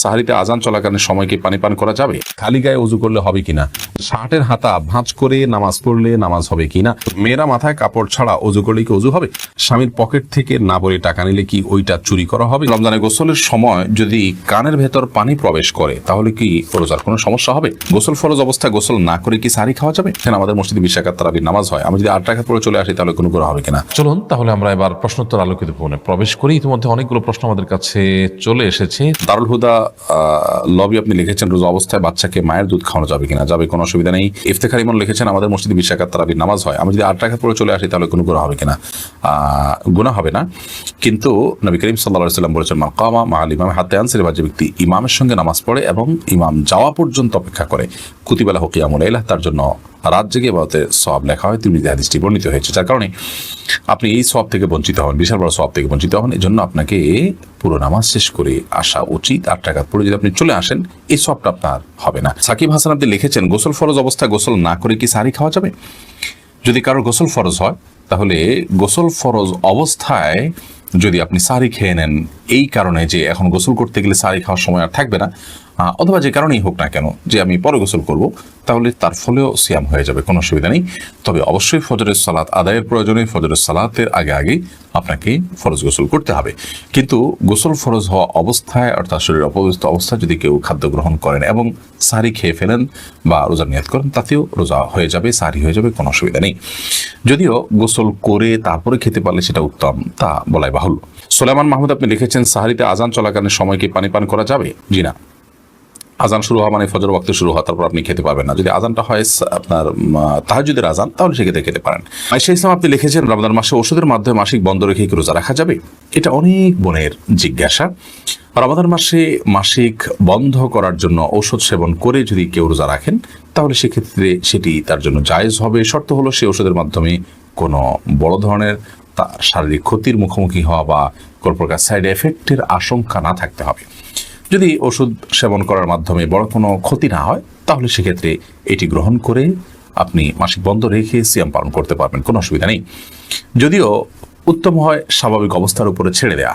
সাহারিতে আজান চলাকালীন সময় কি পানি পান করা যাবে? খালি গায়ে অজু করলে হবে কিনা? শার্টের হাতা ভাঁজ করে নামাজ পড়লে নামাজ হবে কিনা? মেয়েরা মাথায় কাপড় ছাড়া অজু করলে কি অজু হবে? স্বামীর পকেট থেকে না বলে টাকা নিলে কি ওইটা চুরি করা হবে? রমজানে গোসলের সময় যদি কানের ভেতর পানি প্রবেশ করে তাহলে কি রোজার কোনো সমস্যা হবে? গোসল ফরজ অবস্থায় গোসল না করে কি সারি খাওয়া যাবে? কেন আমাদের মসজিদে বিশাখাত তারাবির নামাজ হয়। আমি যদি আট টাকা পরে চলে আসি তাহলে কোনো করা হবে কিনা? চলুন তাহলে আমরা এবার প্রশ্নোত্তর আলোকিত ভবনে প্রবেশ করি। ইতিমধ্যে অনেকগুলো প্রশ্ন আমাদের কাছে চলে এসেছে। দারুল হুদা লবি আপনি লিখেছেন রোজা অবস্থায় বাচ্চাকে মায়ের দুধ খাওয়ানো যাবে কিনা? যাবে, কোনো অসুবিধা নেই। ইফতেখার ইমন লিখেছেন, আমাদের মসজিদে বিশাখাত তারাবির নামাজ হয়। আমি যদি আট টাকা পরে চলে আসি, তাহলে কোনো গুণা হবে কিনা? গুণা হবে না। কিন্তু নবী করিম সাল্লাহ সাল্লাম বলেছেন মাকামা মা আল ইমাম হাতে আনসের যে ব্যক্তি ইমামের সঙ্গে নামাজ পড়ে এবং ইমাম যাওয়া পর্যন্ত অপেক্ষা করে, কুতিবেলা হকিয়ামুল এলাহ তার জন্য রাত জেগে বাবতে সব লেখা হয়। তিনি হাদিসটি বর্ণিত হয়েছে। যার কারণে আপনি এই সব থেকে বঞ্চিত হন, বিশাল বড় সব থেকে বঞ্চিত হন। এই জন্য আপনাকে পুরো নামাজ শেষ করে আসা উচিত। আট টাকা পড়ে যদি আপনি চলে আসেন, এই সবটা আপনার হবে না। সাকিব হাসান আপনি লিখেছেন, গোসল ফরজ অবস্থায় গোসল না করে কি সারি খাওয়া যাবে? যদি কারোর গোসল ফরজ হয়, তাহলে গোসল ফরজ অবস্থায় যদি আপনি সারি খেয়ে নেন, এই কারণে যে এখন গোসল করতে গেলে সারি খাওয়ার সময় আর থাকবে না অথবা যে কারণেই হোক না কেন যে আমি পরে গোসল করব, তাহলে তার ফলেও সিয়াম হয়ে যাবে, কোনো অসুবিধা নেই। তবে অবশ্যই ফজরের সালাত আদায়ের প্রয়োজনে ফজরের সালাতের আগে আগে আপনাকে ফরজ গোসল করতে হবে। কিন্তু গোসল ফরজ হওয়া অবস্থায় অর্থাৎ শরীর অপবিত্র অবস্থায় যদি কেউ খাদ্য গ্রহণ করেন এবং সারি খেয়ে ফেলেন বা রোজা নিয়াত করেন, তাতেও রোজা হয়ে যাবে, সারি হয়ে যাবে, কোনো অসুবিধা নেই। যদিও গোসল করে তারপরে খেতে পারলে সেটা উত্তম, তা বলাই বাহুল্য। সোলেমান মাহমুদ, আপনি লিখেছেন, সাহারিতে আজান চলাকালীন সময় কি পানি পান করা যাবে? জি না। আজান শুরু হওয়া মানে ফজর ওয়াক্ত শুরু হওয়া, তারপর আপনি খেতে পারবেন না। যদি আজানটা হয় আপনার তাহাজুদের আজান, তাহলে সেক্ষেত্রে খেতে পারেন। আয়সা ইসলাম, আপনি লিখেছেন, রমজান মাসে ওষুধের মাধ্যমে মাসিক বন্ধ রেখে কি রোজা রাখা যাবে? এটা অনেক বোনের জিজ্ঞাসা। রমাদান মাসে মাসিক বন্ধ করার জন্য ঔষধ সেবন করে যদি কেউ রোজা রাখেন, তাহলে সেক্ষেত্রে সেটি তার জন্য জায়েজ হবে। শর্ত হলো সেই ওষুধের মাধ্যমে কোনো বড় ধরনের শারীরিক ক্ষতির মুখোমুখি হওয়া বা কোনো প্রকার সাইড এফেক্টের আশঙ্কা না থাকতে হবে। যদি ওষুধ সেবন করার মাধ্যমে বড় কোনো ক্ষতি না হয়, তাহলে সেক্ষেত্রে এটি গ্রহণ করে আপনি মাসিক বন্ধ রেখে সিয়াম পালন করতে পারবেন, কোনো অসুবিধা নেই। যদিও উত্তম হয় স্বাভাবিক অবস্থার উপরে ছেড়ে দেয়া।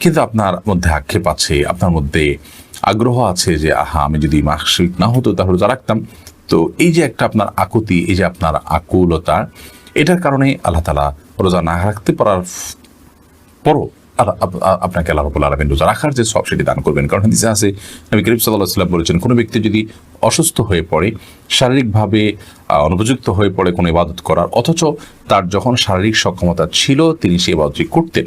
কিন্তু আপনার মধ্যে আক্ষেপ আছে, আপনার মধ্যে আগ্রহ আছে যে, আহা, আমি যদি মাসিক না হতো তাহলে রোজা রাখতাম। তো এই যে একটা আপনার আকুতি, এই যে আপনার আকুলতা, এটার কারণে আল্লাহ তালা রোজা না রাখতে পারার পরও আপনাকে আল্লাহ রবুল্লা আলমিন রোজা রাখার যে সব সেটি দান করবেন। কারণ হাদিসে আছে, নবী করিম সাল্লাহ সাল্লাম বলেছেন, কোনো ব্যক্তি যদি অসুস্থ হয়ে পড়ে, শারীরিকভাবে অনুপযুক্ত হয়ে পড়ে কোনো ইবাদত করার, অথচ তার যখন শারীরিক সক্ষমতা ছিল, তিনি সেই ইবাদতটি করতেন।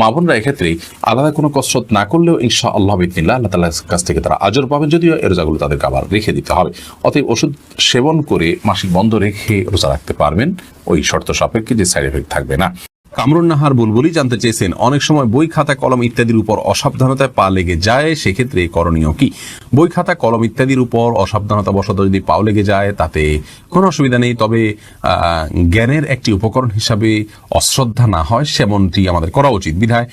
মা বোনরা এক্ষেত্রে আলাদা কোনো কসরত না করলেও ইনশা আল্লাহ বিদিনা আল্লাহ তালার কাছ থেকে তারা আজর পাবেন, যদিও এ রোজাগুলো তাদেরকে আবার রেখে দিতে হবে। অতএব ওষুধ সেবন করে মাসিক বন্ধ রেখে রোজা রাখতে পারবেন, ওই শর্ত সাপেক্ষে যে সাইড এফেক্ট থাকবে না। কামরুন নাহার বুলবুলি জানতে চেয়েছেন, অনেক সময় বই খাতা, কলম ইত্যাদির উপর অসাবধানতায় পা লেগে যায়, সেক্ষেত্রে করণীয় কি? বই খাতা, কলম ইত্যাদির উপর অসাবধানতা বশত যদি পাও লেগে যায়, তাতে কোনো অসুবিধা নেই। তবে জ্ঞানের একটি উপকরণ হিসাবে অশ্রদ্ধা না হয়, সেমনটি আমাদের করা উচিত। বিধায়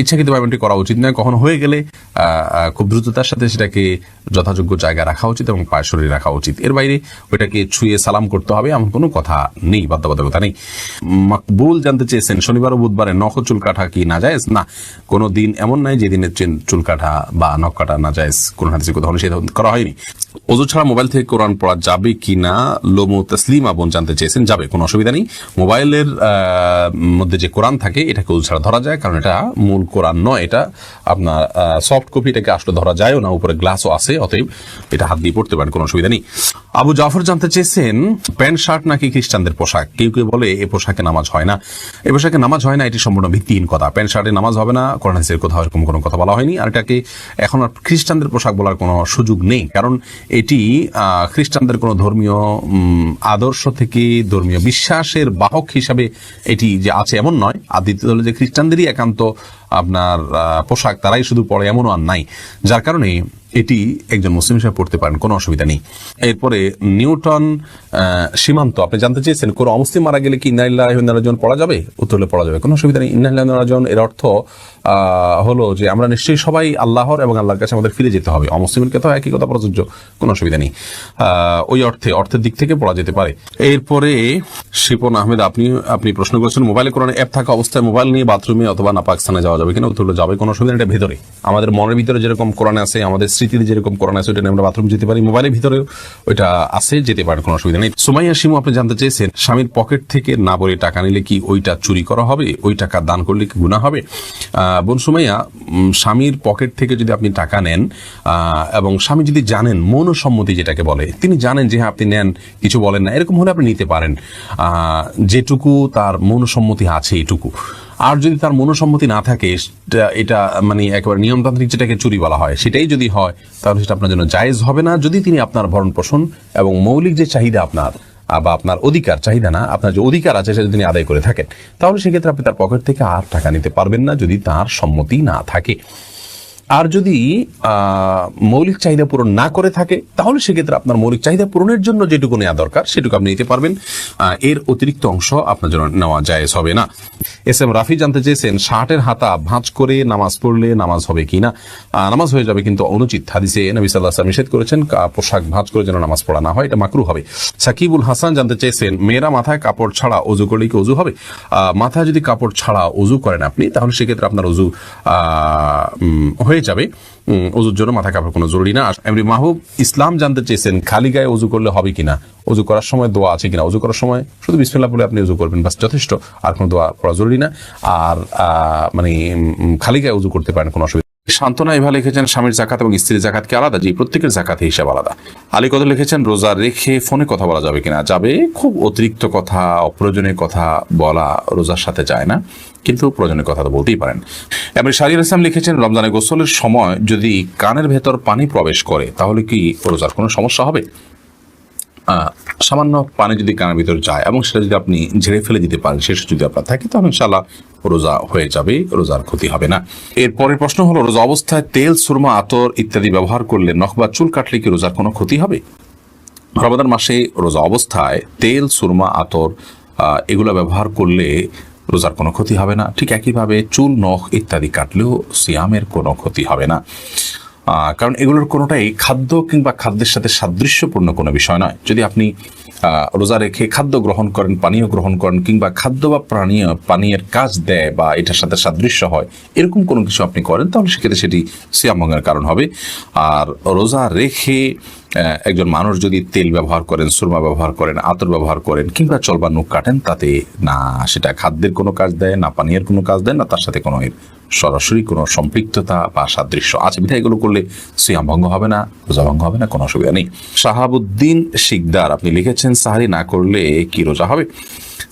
ইচ্ছাকৃত এমনটি করা উচিত নয়। কখনো হয়ে গেলে খুব দ্রুততার সাথে সেটাকে যথাযোগ্য জায়গায় রাখা উচিত এবং পায়ের শরীরে রাখা উচিত। এর বাইরে ওইটাকে ছুঁয়ে সালাম করতে হবে, এমন কোনো কথা নেই, বাধ্যবাধকতা নেই। মাকবুল জানতে চেয়েছেন, শনিবার ও বুধবারে নখ চুল কাটা কি না যায় না, কোনো দিন এমন নাই যেদিনের চুল কাটা বা নখ কাটা না যায় কোনো হাতে কোথাও নিষেধ করা হয়নি। ওজু ছাড়া মোবাইল থেকে কোরআন পড়া যাবে কি না লোমো তসলিমা বোন জানতে চেয়েছেন, যাবে, কোনো অসুবিধা নেই। মোবাইলের মধ্যে যে কোরআন থাকে, এটাকে ওজু ছাড়া ধরা যায়, কারণ এটা মূল কোরআন নয়, এটা আপনার সফট কপি এটাকে আসলে ধরা যায়ও না, উপরে গ্লাসও আছে, অতএব এটা হাত দিয়ে পড়তে পারেন, কোনো অসুবিধা নেই। আবু জাফর জানতে চেয়েছেন, প্যান্ট, শার্ট নাকি খ্রিস্টানদের পোশাক? কেউ কেউ বলে এ পোশাকে নামাজ হয় না। এ পোশাকে নামাজ হয় না, এটি সম্পূর্ণ ভিত্তিহীন কথা। প্যান্ট, শার্টে নামাজ হবে না, কোরআন হাদিসের কোথাও এরকম কোনো কথা বলা হয়নি। আর এটাকে এখন আর খ্রিস্টানদের পোশাক বলার কোনো সুযোগ নেই, কারণ এটি খ্রিস্টানদের কোনো ধর্মীয় আদর্শ থেকে ধর্মীয় বিশ্বাসের বাহক হিসাবে এটি যে আছে এমন নয়। আর দলে যে খ্রিস্টানদেরই একান্ত আপনার পোশাক তারাই শুধু পড়ে এমনও আর নাই। যার কারণে এটি একজন মুসলিম হিসেবে পড়তে পারেন, কোনো অসুবিধা নেই। এরপরে নিউটন সীমান্ত, আপনি জানতে চেয়েছেন কোনো অমুসলিম মারা গেলে কি ইন্নাইজন পড়া যাবে? উত্তর হলে পড়া যাবে, কোনো অসুবিধা নেই। ইন্নাইজন এর অর্থ হলো যে আমরা নিশ্চয়ই সবাই আল্লাহর এবং আল্লাহর কাছে আমাদের ফিরে যেতে হবে। অমুসলিমের কথাও একই কথা, প্রযোজ্য, কোনো অসুবিধা নেই। ওই অর্থে, অর্থের দিক থেকে পড়া যেতে পারে। এরপরে, শিপন আহমেদ, আপনি আপনি প্রশ্ন করেছেন, মোবাইলে কোরআন অ্যাপ থাকা অবস্থায় মোবাইল নিয়ে বাথরুমে অথবা নাপাকস্থানে যাওয়া যাবে কিনা উত্তর হলো যাবে কোনো অসুবিধা এটা ভেতরে। আমাদের মনের ভিতরে যেরকম কোরআন আছে, আমাদের স্মৃতিতে যেরকম কোরআন আছে, ওইটা আমরা বাথরুম যেতে পারি, মোবাইলের ভিতরেও ওইটা আছে, যেতে পারে, কোনো অসুবিধা নেই। সুমাইয়া শিমু, আপনি জানতে চেয়েছেন, স্বামীর পকেট থেকে না বলে টাকা নিলে কি ওইটা চুরি করা হবে? ওই টাকা দান করলে কি গুণা হবে? বোন সুমাইয়া স্বামীর পকেট থেকে যদি আপনি টাকা নেন এবং স্বামী যদি জানেন, মৌনসম্মতি যেটাকে বলে, তিনি জানেন যে হ্যাঁ আপনি নেন, কিছু বলেন না, এরকম হলে আপনি নিতে পারেন। যেটুকু তার মনসম্মতি আছে এইটুকু আর যদি তার মনোসম্মতি না থাকে এটা মানে একেবারে নিয়মতান্ত্রিক যেটাকে চুরি বলা হয়, সেটাই যদি হয়, তাহলে সেটা আপনার জন্য জায়েজ হবে না। যদি তিনি আপনার ভরণ পোষণ এবং মৌলিক যে চাহিদা আপনার বা আপনার অধিকার, চাহিদা না, আপনার যে অধিকার আছে সেটা তিনি আদায় করে থাকেন, তাহলে সেক্ষেত্রে আপনি তার পকেট থেকে আর টাকা নিতে পারবেন না যদি তার সম্মতি না থাকে। আর যদি মৌলিক চাহিদা পূরণ না করে থাকে তাহলে সেক্ষেত্রে আপনার মৌলিক চাহিদা পূরণের জন্য যেটুকু নেওয়া দরকার সেটুকু আপনি নিতে পারবেন। এর অতিরিক্ত অংশ আপনার জন্য নেওয়া জায়েজ হবে না। এস এম রাফি জানতে চেয়েছেন শার্টের হাতা ভাঁজ করে নামাজ পড়লে নামাজ হবে কি না? নামাজ হয়ে যাবে কিন্তু অনুচিত হাদিসে নবী সাল্লাহ নিষেধ করেছেন পোশাক ভাঁজ করে যেন নামাজ পড়া না হয় এটা মাকরু হবে। সাকিবুল হাসান জানতে চেয়েছেন মেয়েরা মাথায় কাপড় ছাড়া অজু করলে কি অজু হবে? মাথায় যদি কাপড় ছাড়া অজু করেন আপনি তাহলে সেক্ষেত্রে আপনার অজু উম, হয়ে যাবে। অজুর জন্য মাথা কাপড় কোনো জরুরি না। এমনি মাহবুব ইসলাম জানতে চেয়েছেন, খালি গায়ে অজু করলে হবে কিনা? অজু করার সময় দোয়া আছে কিনা? অজু করার সময় শুধু বিসমিল্লা বলে আপনি অজু করবেন, বাস যথেষ্ট। আর কোনো দোয়া পড়া জরুরি না। আর মানে খালি গায়ে অজু করতে পারেন, কোনো অসুবিধা শান্তনা এভাবে লিখেছেন, স্বামীর জাকাত এবং স্ত্রীর জাকাতকে আলাদা? যে প্রত্যেকের জাকাত হিসাব আলাদা। আলী কত লিখেছেন, রোজা রেখে ফোনে কথা বলা যাবে কিনা? যাবে, খুব অতিরিক্ত কথা, অপ্রয়োজনীয় কথা বলা রোজার সাথে যায় না, কিন্তু প্রয়োজনীয় কথা তো বলতেই পারেন। এবারে শারির ইসলাম লিখেছেন রমজানে গোসলের সময় যদি কানের ভেতর পানি প্রবেশ করে, তাহলে কি রোজার কোনো সমস্যা হবে? সামান্য পানি যদি কানের ভিতর যায় এবং সেটা যদি আপনি ঝেড়ে ফেলে দিতে পারেন শেষ যদি আপনার থাকে, তাহলে ইনশাল্লাহ রোজা হয়ে যাবে, রোজার ক্ষতি হবে না। এর পরের প্রশ্ন হলো, রোজা অবস্থায় তেল, সুরমা, আতর ইত্যাদি ব্যবহার করলে নখ বা চুল কাটলে কি রোজার কোনো ক্ষতি হবে? রমাদান মাসে রোজা অবস্থায় তেল, সুরমা, আতর এগুলো ব্যবহার করলে রোজার কোনো ক্ষতি হবে না। ঠিক একইভাবে চুল, নখ ইত্যাদি কাটলেও সিয়ামের কোনো ক্ষতি হবে না। কারণ এগুলোর কোনোটাই খাদ্য কিংবা খাদ্যের সাথে সাদৃশ্যপূর্ণ কোনো বিষয় নয়। যদি আপনি রোজা রেখে খাদ্য গ্রহণ করেন, পানীয় গ্রহণ করেন কিংবা খাদ্য বা প্রাণীয় পানীয়ের কাজ দেয় বা এটার সাথে সাদৃশ্য হয়, এরকম কোনো কিছু আপনি করেন, তাহলে সেক্ষেত্রে সেটি সিয়ামভঙ্গের কারণ হবে। আর রোজা রেখে একজন মানুষ যদি তেল ব্যবহার করেন, সুরমা ব্যবহার করেন, আতর ব্যবহার করেন কিংবা চলবা নুক কাটেন, তাতে না সেটা খাদ্যের কোনো কাজ দেয়, না পানীয়ের কোনো কাজ দেয়, না তার সাথে কোনো এর সরাসরি কোনো সম্পৃক্ততা বা সাদৃশ্য। আছে বিধায় এগুলো করলে সিয়াম ভঙ্গ হবে না, রোজা ভঙ্গ হবে না, কোনো অসুবিধা নেই। শাহাবুদ্দিন শিকদার, আপনি লিখেছেন, সাহারি না করলে কি রোজা হবে?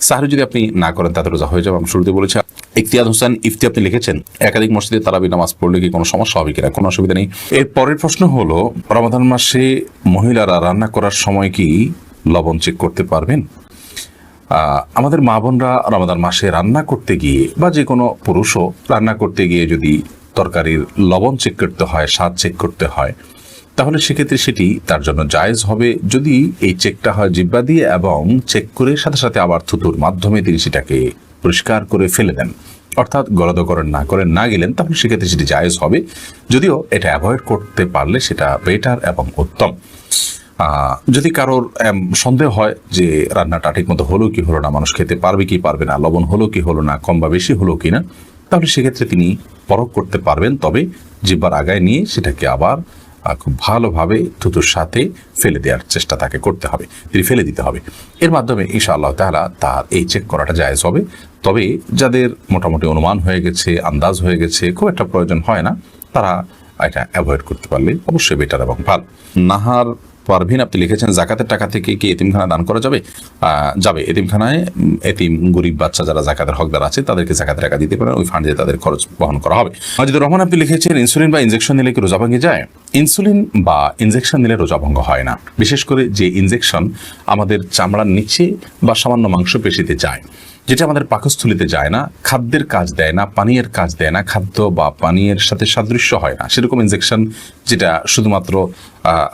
সাহারি যদি আপনি না করেন, তাতে রোজা হয়ে যাবে, আমি শুরুতে বলেছি। ইফতিয়াদ হোসেন ইফতি আপনি লিখেছেন, একাধিক মসজিদে তারাবি নামাজ পড়লে কি কোনো সমস্যা হবে কিনা, কোনো অসুবিধা নেই। এর পরের প্রশ্ন হলো, রমাদান মাসে মহিলারা রান্না করার সময় কি লবণ চেক করতে পারবেন? আমাদের মা বোনরা রমাদান মাসে রান্না করতে গিয়ে বা যে কোনো পুরুষও রান্না করতে গিয়ে যদি তরকারির লবণ চেক করতে হয়, স্বাদ চেক করতে হয়, তাহলে সেক্ষেত্রে সেটি তার জন্য জায়েজ হবে। যদি এই চেকটা হয় জিব্বা দিয়ে এবং চেক করে সাথে সাথে আবার থুতুর মাধ্যমে তিনি সেটাকে পরিষ্কার করে ফেলে দেন, অর্থাৎ গলদকরণ না করেন না গেলেন, তাহলে সেক্ষেত্রে সেটি জায়েজ হবে। যদিও এটা অ্যাভয়েড করতে পারলে সেটা বেটার এবং উত্তম। যদি কারোর সন্দেহ হয় যে রান্নাটা ঠিক মতো হলো কি হলো না, মানুষ খেতে পারবে কি পারবে না, লবণ হলো কি হলো না, কম বা বেশি হলো কি না তাহলে সেক্ষেত্রে তিনি পরখ করতে পারবেন, তবে জিব্বার আগায় নিয়ে সেটাকে আবার খুব ভালোভাবে থুতুর সাথে ফেলে দেওয়ার চেষ্টা তাকে করতে হবে, তিনি ফেলে দিতে হবে। এর মাধ্যমে ইনশাআল্লাহ তাআলা তার এই চেক করাটা জায়েজ হবে। তবে যাদের মোটামুটি অনুমান হয়ে গেছে, আন্দাজ হয়ে গেছে, খুব একটা প্রয়োজন হয় না, তারা এটা অ্যাভয়েড করতে পারলে অবশ্যই বেটার এবং ভালো। নাহার পারভিন, আপনি লিখেছেন, জাকাতের টাকা থেকে কি এতিমখানা দান করা যাবে? যাবে। এতিমখানায় এতিম, গরিব বাচ্চা যারা জাকাতের হকদার আছে, তাদেরকে জাকাতের টাকা দিতে পারেন, ওই ফান্ডে তাদের খরচ বহন করা হবে। মাজিদুর রহমান, আপনি লিখেছেন, ইনসুলিন বা ইনজেকশন নিলে কি রোজা ভেঙে যায়? ইনসুলিন বা ইনজেকশন নিলে রোজা ভঙ্গ হয় না। বিশেষ করে যে ইনজেকশন আমাদের চামড়ার নিচে বা সামান্য মাংসপেশিতে যায়, যেটা আমাদের পাকস্থলিতে যায় না, খাদ্যের কাজ দেয় না, পানীয়ের কাজ দেয় না, খাদ্য বা পানীয়ের সাথে সাদৃশ্য হয় না, সেরকম ইনজেকশন যেটা শুধুমাত্র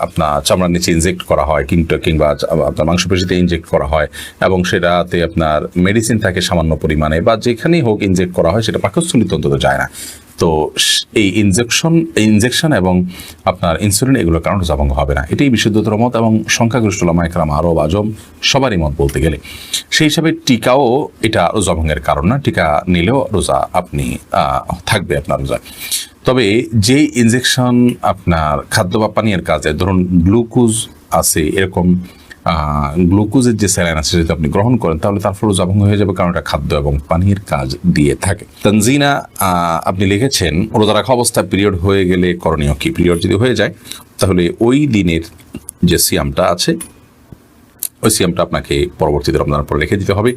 আপনার চামড়ার নিচে ইনজেক্ট করা হয় কিংবা কিংবা আপনার মাংসপেশিতে ইনজেক্ট করা হয় এবং সেটাতে আপনার মেডিসিন থাকে সামান্য পরিমাণে বা যেখানেই হোক ইনজেক্ট করা হয় সেটা পাকস্থলিতে অন্তত যায় না। তো এই ইনজেকশন ইনজেকশন এবং আপনার ইনসুলিন এগুলোর কারণে রোজাভঙ্গ হবে না। এটাই বিশুদ্ধতর মত এবং সংখ্যাগরিষ্ঠ লামাইকরাম আরব আজম সবারই মত বলতে গেলে। সেই হিসাবে টিকাও এটা রোজাভঙ্গের কারণ না। টিকা নিলেও রোজা আপনি থাকবে আপনার রোজা তবে যে ইনজেকশন আপনার খাদ্য বা পানীয়ের কাজে, ধরুন গ্লুকোজ আছে, এরকম গ্লুকোজের যে স্যালাইন আছে যদি আপনি গ্রহণ করেন, তাহলে তার ফলে ভঙ্গ হয়ে যাবে কারণ এটা খাদ্য এবং পানির কাজ দিয়ে থাকে। তানজিনা আপনি লিখেছেন, রোজা রাখা অবস্থায় পিরিয়ড হয়ে গেলে করণীয় কি? পিরিয়ড যদি হয়ে যায়, তাহলে ওই দিনের যে সিয়ামটা আছে ওই সিয়ামটা আপনাকে পরবর্তীতে রমজানের পর রেখে দিতে হবে।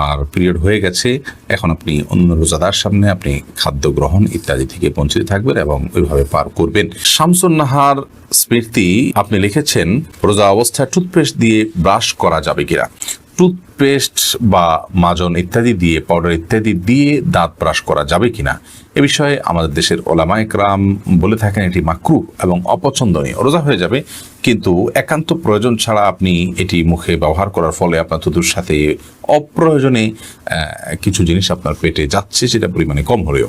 আর পিরিয়ড হয়ে গেছে, এখন আপনি অন্য রোজাদার সামনে আপনি খাদ্য গ্রহণ ইত্যাদি থেকে বঞ্চিত থাকবেন এবং ওইভাবে পার করবেন। শামসুন নাহার স্মৃতি আপনি লিখেছেন, রোজা অবস্থায় টুথপেস্ট দিয়ে ব্রাশ করা যাবে কিনা? টুথপেস্ট বা মাজন ইত্যাদি দিয়ে পাউডার ইত্যাদি দিয়ে দাঁত ব্রাশ করা যাবে কিনা? এ বিষয়ে আমাদের দেশের ওলামাইকরাম বলে থাকেন, এটি মাকরু এবং অপছন্দনীয়। রোজা হয়ে যাবে, কিন্তু একান্ত প্রয়োজন ছাড়া আপনি এটি মুখে ব্যবহার করার ফলে আপনার থুতুর সাথে অপ্রয়োজনে কিছু জিনিস আপনার পেটে যাচ্ছে, সেটা পরিমাণে কম হলেও।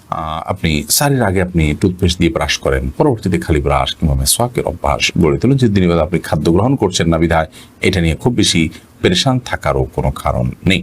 আপনি সারির আগে আপনি টুথপেস্ট দিয়ে ব্রাশ করেন, পরবর্তীতে খালি ব্রাশ কিংবা মেসওয়াকের অভ্যাস গড়ে তুলুন। যে দিনের বেলা আপনি খাদ্য গ্রহণ করছেন না বিধায়, এটা নিয়ে খুব বেশি পেরেশান থাকারও কোনো কারণ নেই।